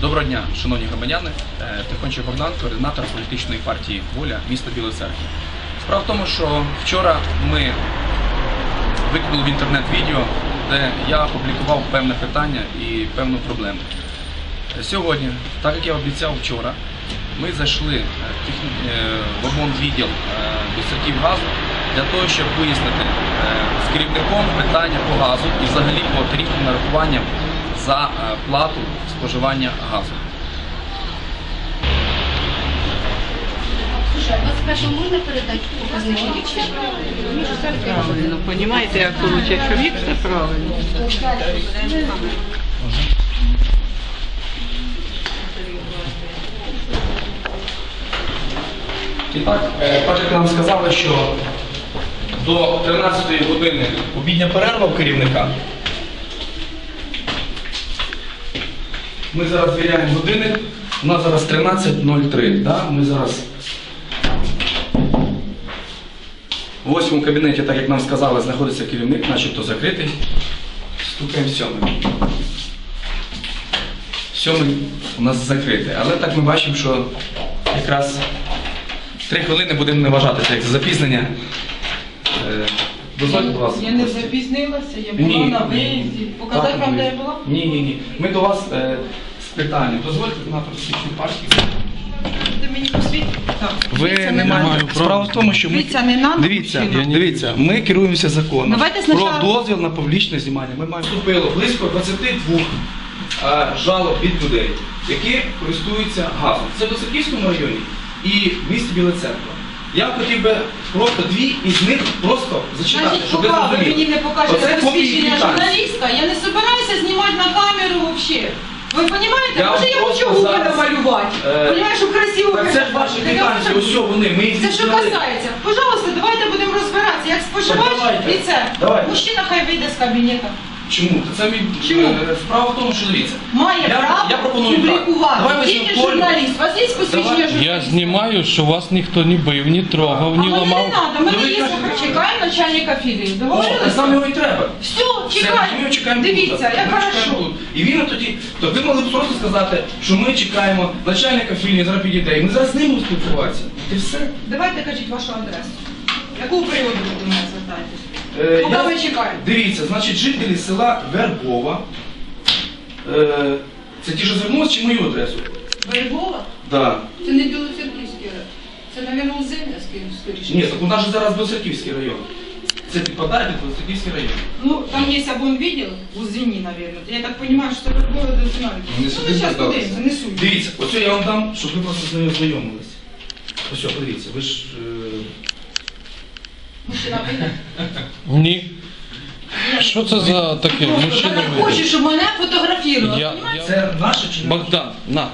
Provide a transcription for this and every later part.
Доброго дня, шановні громадяни. Е, Тихончик Богдан, координатор політичної партії Воля міста Білої Церкви. Справа в тому, що вчора ми викинули в інтернет відео, де я опублікував певне питання і певну проблему. Е, Сьогодні, так як я обіцяв вчора, ми зайшли е, в техні- в обмон відділ е, до газу для того, щоб вияснити з керівником питання по газу і взагалі по тарифним нарахуванням за е, плату споживання газу. Слушай, а вас спершу можна передати показники лічильні? Правильно, понімаєте, як виходить, що вік це правильно. І так, е, нам сказали, що до 13 години обідня перерва у керівника. Ми зараз звіряємо години. У нас зараз 13.03. Да? Ми зараз в восьмому кабінеті, так як нам сказали, знаходиться керівник, начебто закритий. Стукаємо сьомий. Сьомий у нас закритий. Але так ми бачимо, що якраз Три хвилини будемо не вважати як за запізнення. Дозвольте, будь ласка. Я не запізнилася, я була на виїзді. Показати Так, вам, де я була? Ні, ні, ні. Ми до вас е, з питанням. Дозвольте на. Ти мені посвітите? Так. Ви Дивіться, не маєте. Справа в тому, що ми Дивіться, не надо, дивіться, мужчина. дивіться, ми керуємося законом Давайте спочатку- про дозвіл на публічне знімання. Ми маємо вступило близько 22 е, жалоб від людей, які користуються газом. Це в Високівському районі і в місті Біла Церква. Я хотів би просто дві із них просто зачитати, Значить, щоб ви поки ви зрозуміли. мені не покажете Оце копії посвідчення журналіста, я не збираюся знімати на камеру взагалі. Ви розумієте? Я Може вам я просто хочу губи зараз, намалювати? е, щоб красиво Так це ж ваші квитанції, ось що вони, ми їх Це що касається? Пожалуйста, давайте будемо розбиратися, як споживач давайте. і це. Давайте. Мужчина хай вийде з кабінету. Чому? Та Це мій Чому? е, справа в тому, що дивіться. Має Я- право я пропоную так. публікувати. Давай Тільки візьмемо журналіст. У вас є посвідчення Давай. журналіста? Я знімаю, що вас ніхто не бив, не трогав, А не мені не ламав. треба, Ну, мене ви є кажете, чекаємо начальника філії. О, Договорилися? саме його і треба. Все, Все, чекаємо. ми його чекаємо тут. Дивіться, як Ми чекаємо хорошо. тут. І він тоді, то ви могли б просто сказати, що ми чекаємо начальника філії, зараз підійде, і ми зараз з ним будемо спілкуватися. І все. Давайте кажіть вашу адресу. Якого приводу ви до мене звертаєтесь? Е, Поки я- ми чекаємо. Дивіться, значить, жителі села Вербова. Е, це ті, що звернулися, чи мою адресу? Берегова? Так. Це не Білоцерківський район. Це, мабуть, Узим'янський, скоріше. Ні, так у нас же зараз Білоцерківський район. Це підпадає під Білоцерківський район. Ну, там є обон відділ у Звіні, мабуть. Я так розумію, що це Вербова до Зінові. Вони Ну, сюди ми зараз зверталися. подивимося, не суть. Дивіться, ось я вам дам, щоб ви просто з нею знайомились. Ось, подивіться, ви ж. Мужчина. Ні. Що це за таке? Мужчина так вийде. хочу, щоб мене фотографували. Я, я... Це наше чи не? Богдан, на.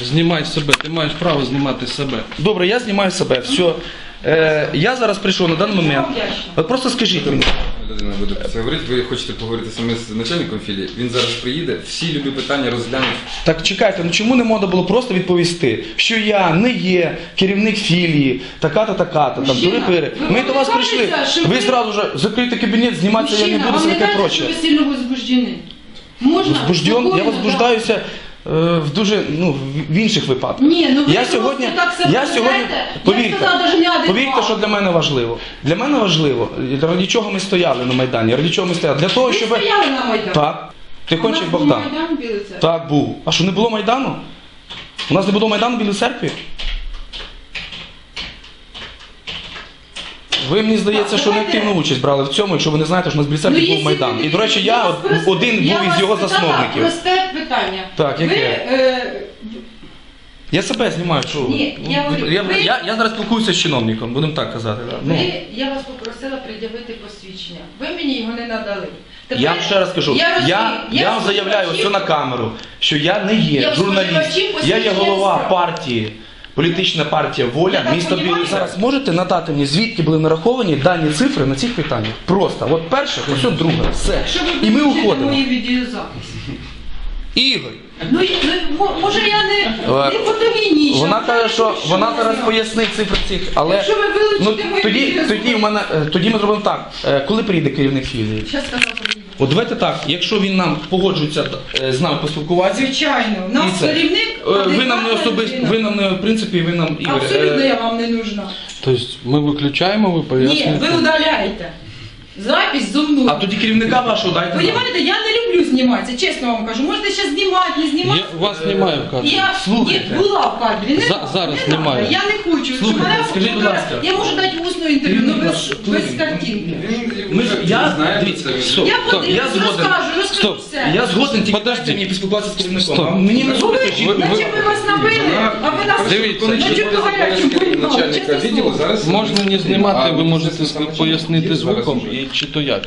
Знімай себе, ти маєш право знімати себе. Добре, я знімаю себе. Все. Е, я зараз прийшов на даний момент. От просто скажіть мені. Людина буде про це говорити. Ви хочете поговорити саме з начальником філії. Він зараз приїде, всі любі питання розглянуть. Так чекайте, ну чому не можна було просто відповісти, що я не є керівник філії, така-то, така-то, там Мужчина, тури-пири. ви Ми до вас пам'ятаєте, прийшли. що Ви ви- зразу ж закрийте кабінет, зніматися я не Мужчина, буду, вам все не таке що проче. ви сильно возбуждені? Можна? Возбужден, я Спокійно, возбуждаюся е, в дуже ну в- інших випадках. Ні, ну ви я сьогодні, так себе я сьогодні, повірте, Я сказала, даже не адекватно. повірте, що для мене важливо. Для мене важливо, ради чого ми стояли на Майдані, ради чого ми стояли. Для того, Ви щоб... стояли на Майдані? Так. Тихончик Богдан. Майдан? Так, був. А що не було Майдану? У нас не було Майдану біля Білій Ви мені здається, що не активну участь брали в цьому, якщо ви не знаєте, що у нас в був якщо Майдан. ви- І, до речі, я от- просто- один був із його засновників. Просте питання. Так, яке? Ви, е, Я себе знімаю, що? Ні, я говорю, я, ви- я, я зараз спілкуюся з чиновником, будемо так казати. да. Ну, ви, я вас попросила пред'явити посвідчення. Ви мені його не надали. Я вам ще раз кажу, я, розумію, я, вам заявляю споживачів- все на камеру, що я не є Я журналіст, споживачів я є посвідчення голова партії. Політична партія Воля, так місто. Білий зараз можете надати мені, звідки були нараховані дані цифри на цих питаннях? Просто, от перше, ось от друге, все. І ми уходимо. мої відеозаписи. Ігор, Ну, і- ну, мо- може я не, Е, не фотогенічна. вона каже, що вона зараз пояснить цифри цих, але Якщо ви вилучите ну, мої тоді, тоді, в мене, е, тоді ми зробимо так. Е, Коли приїде керівник філії? Зараз сказав, що. От давайте так, якщо він нам погоджується е, з нами поспілкуватися, Звичайно, у нас це. керівник. е, ви нам не особисто, ви нам не в принципі, ви нам Ігор. Абсолютно е, я вам не нужна. Тобто ми виключаємо, ви Ні, пояснюєте? ви удаляєте. Запись зо мною. А тоді керівника вашого дайте. нам. Понимаете, я не люблю зніматися, чесно вам кажу. Можете зараз знімати, не знімати. Я, вас немає в кадрі. Я Слухайте. Ні, була в кадрі. Не За- зараз не немає. Я не хочу. щоб Слухайте, мене скажіть, будь ласка. Я можу дати усне інтерв'ю, але наш, без, без картинки. Я- знає, дивіться, стоп. Я Стоп, подивлюсь, я згоден. розкажу, розкажу Стоп. все. Я згоден, тільки Подожди. дайте мені поспілкуватися з керівником. Стоп. А Мені не Ви, зробити жінку. ви- наче вас набили, а ви нас Дивіться. на чуть гарячу поймали, начальника чесне відділу слово. зараз Можна не знімати, ви ну, можете пояснити звуком, і чи то як.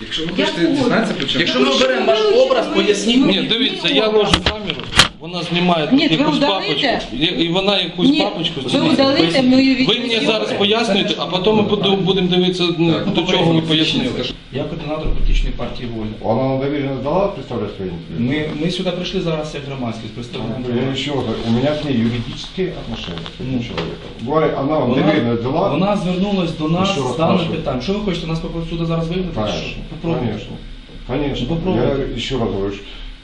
Якщо ви хочете дізнатися, про чому. Якщо ми оберемо ваш образ, поясніть Ні, мені. дивіться, я ложу камеру, вона знімає Ні, ви якусь удалите? папочку, і і вона якусь Ні, папочку ви знімає. удалите Поясніть. мою Ви мені зараз пояснюєте, а потім ми буду- будемо дивитися, ну, Так, до чого ви пояснили. Я координатор політичної партії воля. Она на доверенность дала представлять свои интересы? Ми, ми сюди прийшли зараз як громадськість, представником Я еще раз, у меня с ней юридические отношения с этим Ну. человеком. Говорит, она вам Вона, доверенность дала? вона звернулась до нас Ще раз з даним питанням. Що ви хочете нас попросити сюди зараз вигнати? Конечно, Попробуйте. конечно. Конечно. Ну. Я еще раз говорю,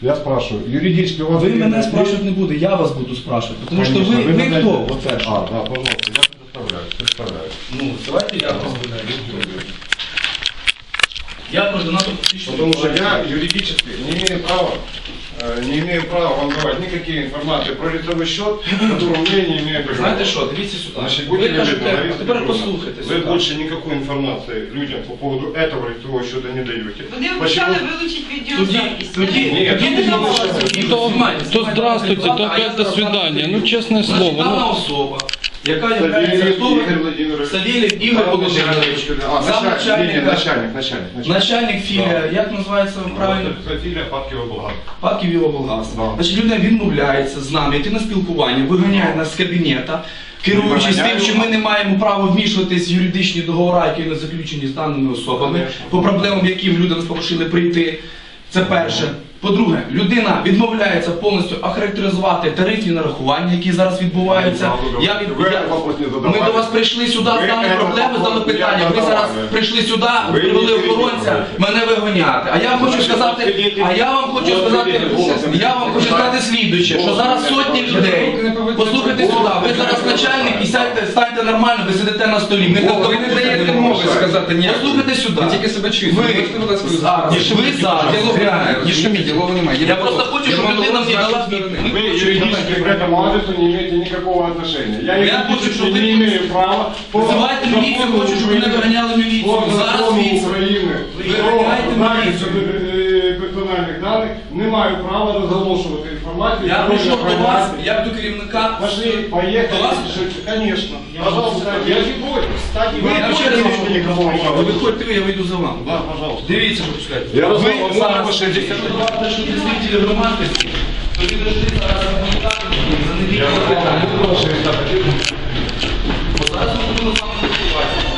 я спрашиваю, юридически у вас Ви мене спрашивать не буде, я вас буду спрашувати. Тому що Конечно, ви, ви мене- хто? По-перше. А, да, пожалуйста, я представляю, представляю. Ну, давайте я вас Я координатор Потому что я юридически не имею права, не имею права вам давать никакие информации про лицевой счет, который мне не имею права. Знаєте що, дивіться сюди. Значит, ви будьте кажете, любезны, а тепер Лариса послухайте Петровна, Вы сюди. больше никакой информации людям по поводу этого лицевого счета не даете. Вони Почему? обіцяли вилучити Тоді, відеозапись. тоді, Ні, тоді ні, не ні, давайте. ні, Ну, То, знімайте, то знімайте здравствуйте, то адекватно, а я опять до зараз свидания. вам Ну, честное Значить, слово. Дана Ну, особа, яка є Владимирович. Савельев Ігор Володимирович, начальник, начальник, начальник, філія, як називається правильно? Фамилия Папкива Булгар. Паків Іловолгаз. Да. Значить, людина відмовляється з нами йти на спілкування, виганяє нас з кабінета, керуючись тим, що ми не маємо права вмішуватись в юридичні договори, які не заключені з даними особами, по проблемам, яким люди нас попросили прийти. Це перше. По-друге, людина відмовляється повністю охарактеризувати тарифні нарахування, які зараз відбуваються. Я від... Ви я-. Ми до вас прийшли сюди з Ви даною этот проблемою, з даним вопрос. Ви зараз прийшли сюди, Ви привели охоронця, мене вигоняти. А я вам хочу сказати, а я вам хочу сказати, я вам хочу сказати слідуюче, що зараз сотні людей. Послухайте сюди, ви зараз начальник і сядьте, станьте нормально, ви сидите на столі. Ми О, ви не даєте мови сказати ніяк. Послухайте сюди. Ви тільки себе чуєте. Ви Можете, будь ласка, зараз, ви зараз. Не шуміть, діалогу немає. Я просто хочу, щоб людина мені дала. Вы юридически к этому адресу не имеете никакого отношения. Я Я хочу, юридически ви не имею права по Визивайте міліцію, хочу, щоб мене України, виганяли міліцію. по Зараз закону. України Ви про виганяєте захист міліцію. персональних даних не маю права розголошувати інформацію. Я про прийшов до вас, громадян. як до керівника. Пошли, поехали. До вас? Конечно. Пожалуйста, я не боюсь. Кстати, вы Я не ще раз имеете кажу, никакого ви права. виходьте, ви, я вийду за вами. Да, пожалуйста. Дивіться, що чекайте. Я ви розмовляв з зараз вашим Якщо що представителі громадськості, то ви дошли зараз на комунікацію за недільне питання. Бо зараз ми будемо з вами спілкуватися.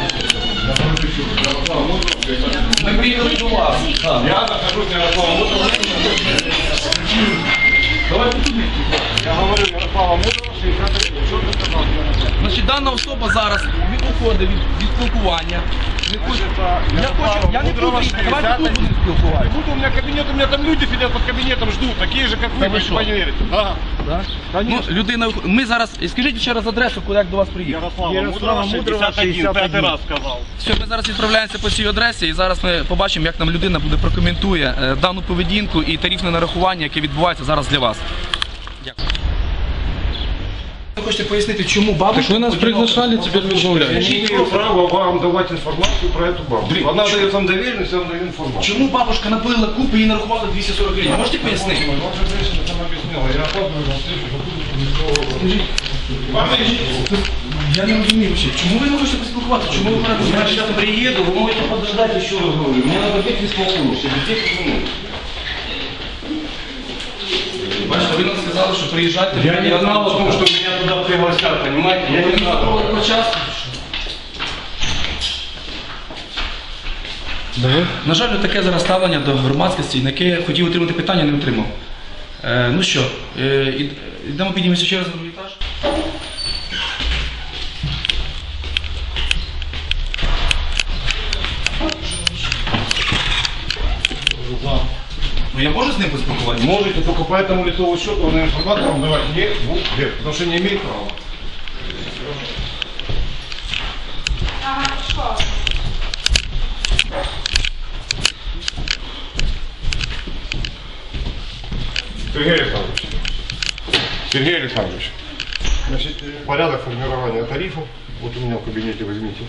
Ми приїхали до вас. Так. Я нахожусь на Ярослава Мудрого. Давайте туди. Я говорю Ярослава Мудрого, 63. Що ты сказал? Значить, дана особа зараз від- уходить від, від спілкування. Не хоче- Я хочу, я не буду їхати, давайте тут будемо Не спілкуватися. буду, у меня кабинет, у меня там люди сидят под кабинетом, ждут, такие же, как вы, Да вы вы что? поверите. Да. Ну, людина, вих- ми зараз, і скажіть ще раз адресу, куди як до вас приїхати. Ярослава Мудрого, 61, пятый раз сказал. Все, ми зараз відправляємося по цій адресі і зараз ми побачимо, як нам людина буде прокоментує е, дану поведінку і тарифне нарахування, яке відбувається зараз для вас. Дякую. Ви хочете пояснити, чому бабушка... Так ви нас приглашали, тепер Я відмовляєте. не имею права вам давать информацию про эту бабу. Она дает вам доверенность, я вам даю информацию. Чому бабушка напилила купи і нарахувала 240 гривень? Можете пояснити? Ваша женщина сама объяснила, я опаздываю на встречу, Я не розумію ще. Чому ви не хочете поспілкуватися? Чому ви мене Я сейчас приеду, вы можете подождать еще раз говорю. Мне надо бегать исполнитель, чтобы тех минут. Бачите, ви нам сказали, що приїжджайте. Я не знал о том, что меня туда пригласят, понимаете? Я не знал. На жаль, таке зараз ставлення до громадськості, на яке я хотів отримати питання, не отримав. Е, ну що, е, ід- йдемо піднімемося ще раз Ну я можу з ним поспілкуватися? Можете только по этому лицевому счету он информацию вам давать не будет, потому что не имеет права. Сергей Александрович. Сергей Александрович. Значит, порядок формирования тарифов. Вот у меня в кабинете возьмите.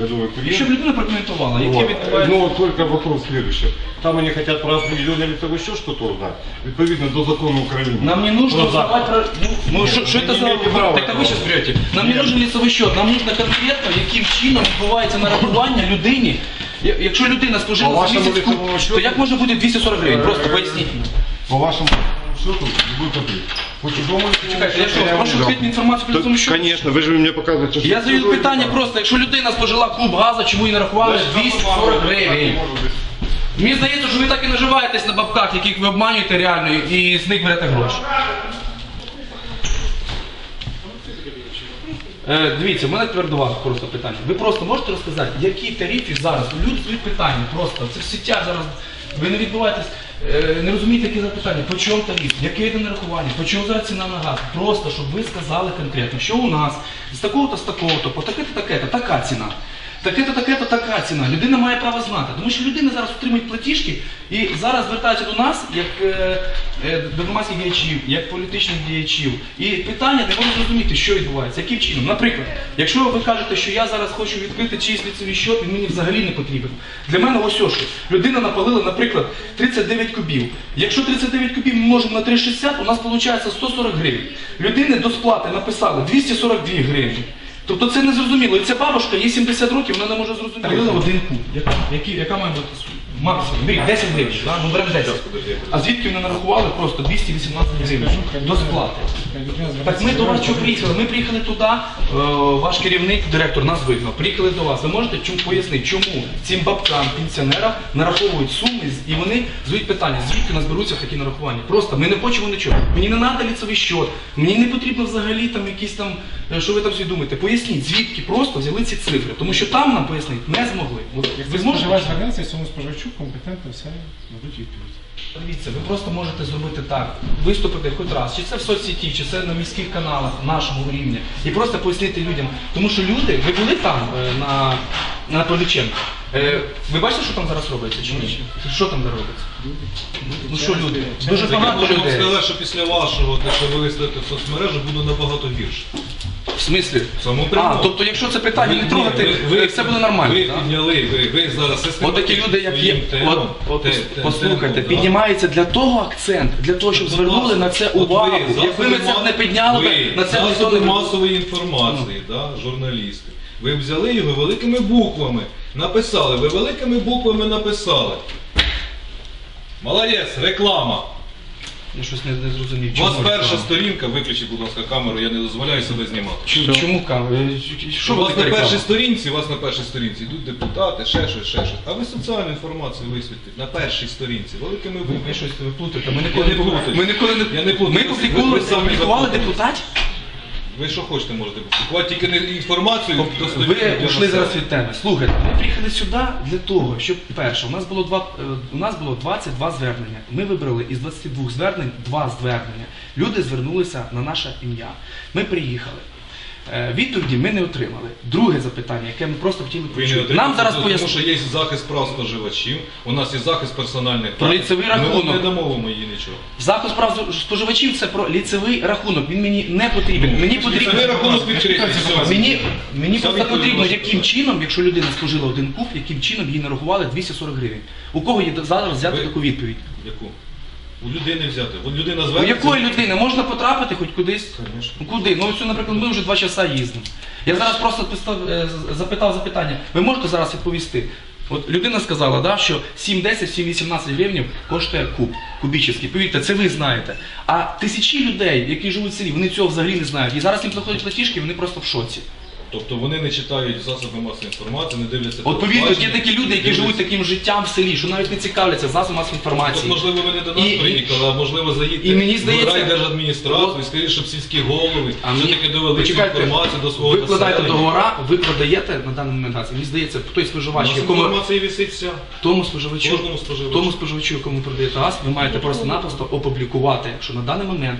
Годовой І курьер. щоб людина прокоментувала, яке Вот. відбувається. Ну, вот только вопрос следующий. Там они хотят про определенный лицевой счет что-то узнать. Відповідно до закону Украины. Нам не нужно Про узнавать запад. про... Ну, ну что, что это не за... имеете права Так, а вы этого. сейчас врете. Нам не нужен лицевий счет, нам нужно конкретно, яким чином відбувається нарахування людині. Я- Якщо людина По спожила за вашому місяць, лицевому то счету? як може бути 240 гривень? Просто поясніть. По вашему счету будет ответ. По чужому Чекайте, я що, прошу відкрити інформацію Так, цьому счету? Конечно, ви ж мені показуєте, що... Я задаю питання просто, якщо людина спожила куб газу, чому їй нарахували 240 гривень? Мені здається, що ви так і наживаєтесь на бабках, яких ви обманюєте реально, і з них берете гроші. Е, дивіться, у мене тепер до вас просто питання. Ви просто можете розказати, які тарифи зараз? Люди питання просто. Це в сетях зараз. Ви не відбуваєтесь, е, не розумієте, які запитання. По чому тариф? Яке йде нарахування? По чому зараз ціна на газ? Просто, щоб ви сказали конкретно, що у нас з такого-то, з такого-то, по таке-то, таке-то, така ціна. Таке-то, таке-то, така ціна. Людина має право знати. Тому що людина зараз отримує платіжки і зараз звертається до нас, як е, е, до громадських діячів, як політичних діячів. І питання не можуть зрозуміти, що відбувається, яким чином. Наприклад, якщо ви кажете, що я зараз хочу відкрити чийсь ліцевий счет, він мені взагалі не потрібен. Для мене ось що. Людина напалила, наприклад, 39 кубів. Якщо 39 кубів ми множимо на 3,60, у нас виходить 140 гривень. Людини до сплати написали 242 гривні. Тобто це не зрозуміло. І ця бабушка, їй 70 років, вона не може зрозуміти. Налили один пункт. Яка, яка має бути сума? Максимум? Беріть 10 гривень, да? ну беремо 10. А звідки вони нарахували просто 218 гривень до сплати? Так ми до вас що приїхали? Ми приїхали туди, е, ваш керівник, директор нас вигнав. Приїхали до вас. Ви можете чому пояснити, чому цим бабкам, пенсіонерам нараховують суми і вони задають питання, звідки нас беруться такі нарахування? Просто ми не хочемо нічого. Мені не треба ліцевий счет, мені не потрібно взагалі там якісь там, е, що ви там всі думаєте. Поясніть, звідки просто взяли ці цифри, тому що там нам пояснити не змогли. От Ви зможете? Споживач звернеться, цьому споживачу компетентно все дадуть відповідь. Дивіться, ви просто можете зробити так, виступити хоч раз, чи це в соцсеті, чи це на міських каналах нашого рівня, і просто пояснити людям. Тому що люди, ви були там е, на, на Павліченка? Е, ви бачите, що там зараз робиться чи ні? Що там зараз робиться? Ну що люди? Дуже Так я багато можу вам людей. сказати, що після вашого, те, що ви виставите в соцмережу, буде набагато гірше. Смислі? Саму А, тобто якщо це питання не Ні, трогати, ви- ви- все буде нормально. Ви так? підняли, ви, ви зараз От такі люди, як є, своїм темам, от, от, те- те- послухайте, темам, да. піднімається для того акцент, для того, щоб Будь звернули ласка, на це от увагу. ви, Якби ми це не підняли, ви, на це ніхто засоби не масової інформації, да, журналісти. Ви взяли його великими буквами, написали, ви великими буквами написали. Молодець, реклама. Я щось не, не зрозумів. У вас перша сторінка, виключіть, будь ласка, камеру, я не дозволяю себе знімати. Чому, чому камера? Що у вас на першій сторінці, у вас на першій сторінці йдуть депутати, ще щось, ще щось. А ви соціальну інформацію висвітлите на першій сторінці, великими Ви, ви щось ви плутаєте. Ми ніколи не плутаємо. Ми ніколи не Я не плутаю. Ми публікували, депутатів. Ви що хочете можете публікувати, тільки не інформацію достовірну Ви для ушли зараз від теми. Слухайте, ми приїхали сюди для того, щоб перше, у нас було два е, у нас було 22 звернення. Ми вибрали із 22 звернень два звернення. Люди звернулися на наше ім'я. Ми приїхали. Е, Відповіді ми не отримали. Друге запитання, яке ми просто хотіли почути. Нам зараз тому що є захист прав споживачів, у нас є захист персональних Про ліцевий Ми рахунок. от не дамо вам її нічого. Захист прав споживачів це про ліцевий рахунок. Він мені не потрібен. Мені Ліцевий рахунок відкритий. все. Мені, просто потрібно, яким чином, якщо людина спожила один куб, яким чином їй нарахували 240 гривень. У кого є зараз взяти Ви- таку відповідь? Яку? У людини взяти. От людина У звернеться. якої людини можна потрапити хоч кудись? Конечно. Ну куди? Ну ось, наприклад, ми вже два часа їздимо. Я зараз просто пистав- е, запитав запитання. Ви можете зараз відповісти? От людина сказала, да, що 7-10, 7-18 гривень коштує куб кубічний. Повірте, це ви знаєте. А тисячі людей, які живуть в селі, вони цього взагалі не знають. І зараз їм приходять платіжки, вони просто в шоці. Тобто вони не читають засоби масової інформації, не дивляться От повірте, є такі люди, які живуть таким життям в селі, що навіть не цікавляться засобами масової Тобто, інформації. можливо, ви не до нас І- і- приїхали, а можливо заїдьте і мені здається- в райдержадміністрацію і скажіть, щоб сільські голови А мені- все-таки довели цю Почекайте, інформацію до свого ви вкладаєте населення. договора, ви продаєте на даний момент газ. Мені здається, той У споживач, нас якому інформація висить вся. тому споживачу, Кожному споживачу. тому споживачу, якому продаєте газ, ви маєте просто-напросто опублікувати, що на даний момент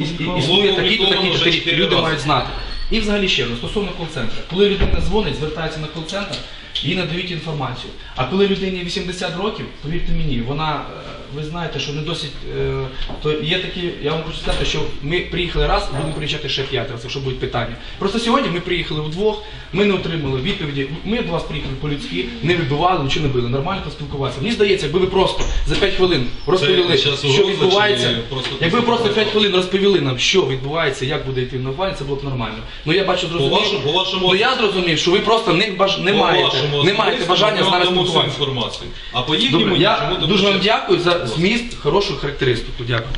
існує Було такі-то, опубліковано такі-то вже чотири люди рази. мають знати. І взагалі ще раз, стосовно кол-центру. Коли людина дзвонить, звертається на кол-центр, їй надають інформацію. А коли людині 80 років, повірте мені, вона, е, ви знаєте, що не досить, е, то є такі, я вам хочу сказати, що ми приїхали раз, будемо приїжджати ще п'ять разів, якщо будуть питання. Просто сьогодні ми приїхали вдвох, ми не отримали відповіді. Ми до вас приїхали по-людськи, не вибивали, нічого не били, нормально поспілкувалися. Мені здається, якби ви просто за 5 хвилин розповіли, щас що угроза відбувається. чи просто Якби ви просто 5 хвилин розповіли нам, що відбувається, як буде йти навчання, це було б нормально. Ну я бачу, зрозумів. вашому- по вашому- ну я зрозумів, що ви просто не, баж... не маєте, не маєте бажання з нами спілкуватися. інформацію. А по їхньому Добре, я дуже вам дякую за зміст, хорошу характеристику. Дякую.